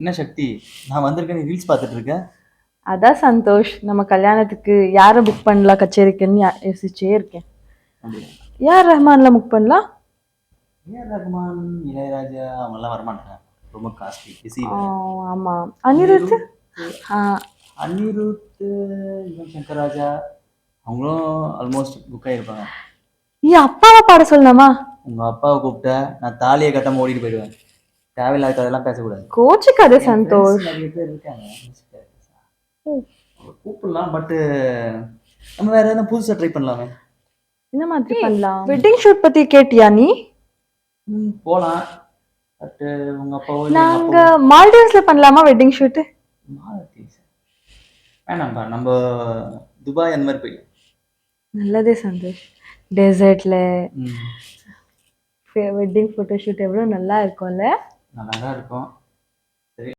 என்ன சக்தி? நான் வந்திருக்கேன் ரீல்ஸ் பார்த்துட்டு இருக்கேன் அதான் சந்தோஷ். நம்ம கல்யாணத்துக்கு யாரை புக் பண்ணலாம் கச்சேரிக்குன்னு யோசிச்சே இருக்கேன். யார் ரஹ்மான்ல புக் பண்ணலாம்? ஏஆர் ரகுமான் இளையராஜா அவங்கெல்லாம் வரமாட்டாங்க. ரொம்ப காஸ்ட்லி பிஸி ஆ, ஆமா. அனிருத்? அனிருத் யுவன் சங்கர் ராஜா அவங்களும் ஆல்மோஸ்ட் புக் ஆகிருப்பாங்க நீ அப்பாவை பாட சொல்லலாமா? உங்க அப்பாவை கூப்பிட்டா நான் தாலியை கட்டாம ஓடிட்டு போயிடுவேன். தேவையில்லாத கதையெல்லாம் பேசக்கூடாது. கோச்சுக்காத சந்தோஷ். நிறைய பேர் இருக்காங்க கூப்பிடலாம் பட்டு நம்ம வேற எதாவது புதுசா ட்ரை பண்ணலாமே? என்ன மாதிரி பண்ணலாம்? வெட்டிங் ஷூட் பத்தி கேட்டியா நீ? போலாம். பட்டு உங்க எங்க நாங்க மால்டீவ்ஸ்ல பண்ணலாமா வெட்டிங் ஷூட் மாலத்தீவ்ஸ் வேணாம்ப்பா நம்ம துபாய் அந்த மாதிரி போயிடலாம். நல்லதே சந்தோஷ். டெசர்ட்ல வெட்டிங் ஃபோட்டோ ஷூட் எவ்வளோ நல்லா இருக்கும்ல? நல்லா தான் இருக்கும்.